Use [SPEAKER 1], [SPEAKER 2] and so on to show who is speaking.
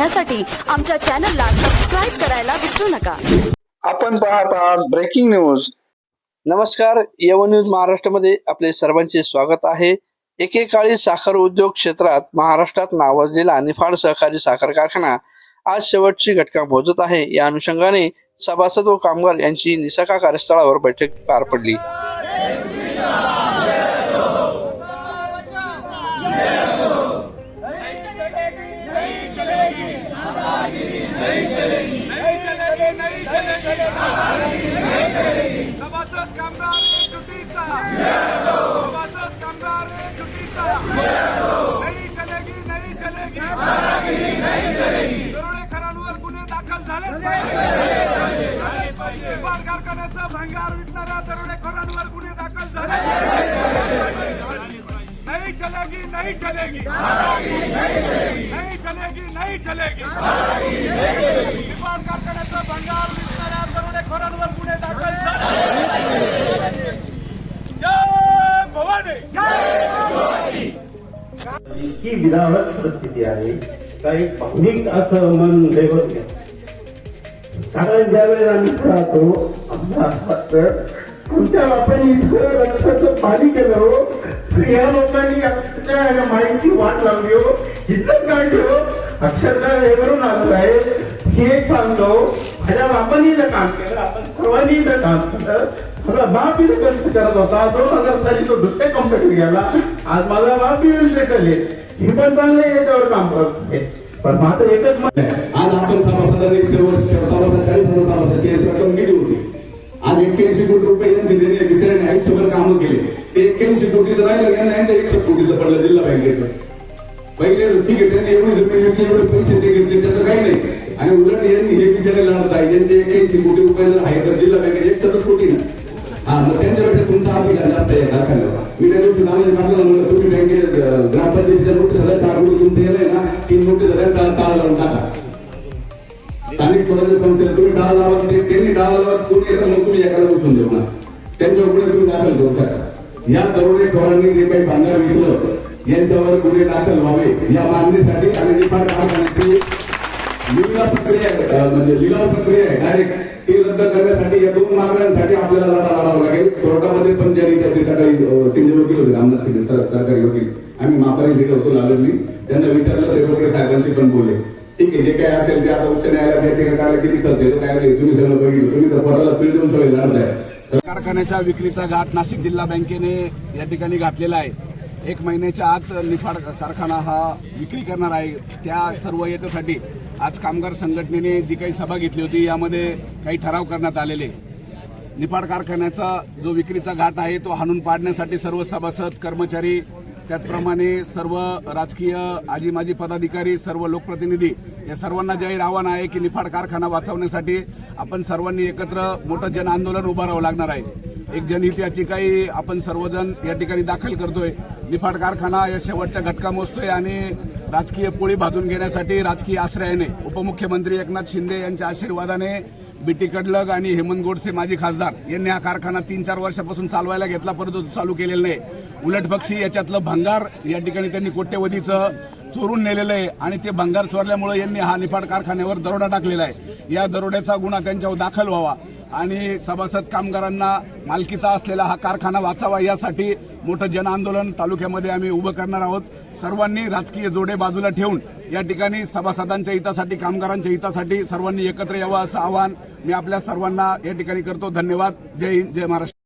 [SPEAKER 1] पाहण्यासाठी आमच्या चॅनलला सबस्क्राईब करायला विसरू नका.
[SPEAKER 2] आपण पाहत आहात ब्रेकिंग न्यूज
[SPEAKER 3] नमस्कार यवन न्यूज महाराष्ट्रामध्ये आपले सर्वांचे स्वागत आहे. एकेकाळी साखर उद्योग क्षेत्रात महाराष्ट्रात नावाजलेला निफाड सहकारी साखर कारखाना आज शेवटची घटका मोजत आहे. या अनुषंगाने सभासद व कामगार यांची निसका कार्यस्थळावर बैठक पार पडली.
[SPEAKER 4] दरोडेखोरांवर गुन्हे दाखल झाले. निपाट कारखान्याचा भंगार विकणाऱ्या दरोडेखोरांवर गुन्हे दाखल झाले. नाही चलेगी नाही चलेगी. नाही चलेगी नाही चलेगी. निपाट कारखान्याचा भंगार विकणाऱ्या दरोडेखोरांवर गुन्हे दाखल झाले. जय भवानी.
[SPEAKER 5] इतकी विधावत परिस्थिती आहे. काही भावनिक असं मन दैवत कारण ज्या ज्यावेळेस आम्ही राहतो आमचं तुमच्या वाटतं बापाने इतकं रक्ताचं पाणी केलं हो. या लोकांनी अक्षरशः या माहिती वाट लावली हो. इज्जत काढली हो. अक्षरशः हे करून आलेलं आहे. हे सांगतो माझ्या बापाने जर काम केलं आपण सर्वांनी जर काम केलं. माझा बाप इथं कष्ट करत होता दोन हजार साली तो दुसऱ्या कंपनीत गेला. आज माझा बाप बी हे पण चांगले याच्यावर काम करत आहे. पण मात्र एकच मत
[SPEAKER 6] आज आपण सभासदांनी शेवट सभासदाची रक्कम दिली होती. आज एक्क्याऐंशी कोटी रुपये यांचे देणे बिचाऱ्याने आयुष्यभर कामं केले. ते एक्क्याऐंशी कोटीचं राहिलं यांना यांचं एकशे कोटीचं पडलं जिल्हा बँकेचं पहिले ठीक आहे त्यांनी एवढी जमीन घेतली एवढे पैसे ते घेतले त्याचं काही नाही. आणि उलट यांनी हे विचारायला लढत आहे यांचे एक्क्याऐंशी कोटी रुपये जर आहे तर जिल्हा बँकेचे एकशे कोटी ना? हा मग त्यांच्यापेक्षा तुमचा अधिकार जास्त आहे कारखान्यावर. मी त्या दिवशी कामाचे काढलं म्हणलं तुम्ही बँकेत ग्रामपंचायतीच्या नोटीस झाल्या चार कोटी तुमचं येणार ना तीन नोटीस झाल्या टाळ टाळा लावून टाका. स्थानिक स्वराज्य संस्थेला तुम्ही डाळ लावा ते- त्यांनी डाळ लावा कोणी येतात मग तुम्ही एकाला बसून देऊ ना. त्यांच्या पुढे तुम्ही दाखल करू शकता. या दरोडे टोळांनी जे काही भांडार विकलं यांच्यावर गुन्हे दाखल व्हावे या मागणीसाठी आणि निफाड कारखान्याची लिलाव प्रक्रिया म्हणजे लिलाव प्रक्रिया आहे. डायरेक्ट ती रद्द करण्यासाठी या दोन मागण्यांसाठी आपल्याला लढा लावावा लागेल. कोर्टामध्ये पण ज्यांनी त्यांनी सकाळी सिंधू वकील होते रामनाथ शिंदे सर सरकारी वकील. आम्ही मापारी जिथे होतो लालननी त्यांना विचारलं ते वगैरे साहेबांशी पण बोले ठीक आहे जे काय असेल ते आता उच्च न्यायालयात याचे कार्य किती करते काय नाही तुम्ही सगळं बघितलं. तुम्ही तर पोटाला पीळ देऊन सगळे लढत आहे.
[SPEAKER 4] कारखान्याच्या विक्रीचा घाट नाशिक जिल्हा बँकेने या ठिकाणी घातलेला आहे. एक महिन्याच्या आत निफाड कारखाना हा विक्री करणार आहे. त्या सर्व याच्यासाठी आज कामगार संघटनेने जी काही सभा घेतली होती यामध्ये काही ठराव करण्यात आलेले. निफाड कारखान्याचा जो विक्रीचा घाट आहे तो हाणून पाडण्यासाठी सर्व सभासद कर्मचारी त्याचप्रमाणे सर्व राजकीय आजी माजी पदाधिकारी सर्व लोकप्रतिनिधी या सर्वांना जाहीर आव्हान आहे की निफाड कारखाना वाचवण्यासाठी आपण सर्वांनी एकत्र मोठं जन आंदोलन उभारावं लागणार आहे. एक जनहित याचिकाही आपण सर्वजण या ठिकाणी दाखल करतोय. निफाड कारखाना या शेवटच्या घटका मोजतोय आणि राजकीय पोळी भाजून घेण्यासाठी राजकीय आश्रयाने उपमुख्यमंत्री एकनाथ शिंदे यांच्या आशीर्वादाने बीटी कडलग आणि हेमंत गोडसे माजी खासदार यांनी हा कारखाना तीन चार वर्षापासून चालवायला घेतला परंतु चालू केलेला नाही. उलटपक्षी याच्यातलं भंगार या ठिकाणी त्यांनी कोट्यवधीचं चोरून नेलेलं आहे आणि ते भंगार चोरल्यामुळे यांनी हा निफाड कारखान्यावर दरोडा टाकलेला आहे. या दरोड्याचा गुन्हा त्यांच्यावर दाखल व्हावा. आणि सभासद कामगारांना मालकीचा असलेला हा कारखाना वाचावा यासाठी मोठं जन आंदोलन तालुक्यामध्ये आम्ही उभं करणार आहोत. सर्वांनी राजकीय जोडे बाजूला ठेवून या ठिकाणी सभासदांच्या हितासाठी कामगारांच्या हितासाठी सर्वांनी एकत्र यावं असं आवाहन मी आपल्या सर्वांना या ठिकाणी करतो. धन्यवाद. जय हिंद जय महाराष्ट्र.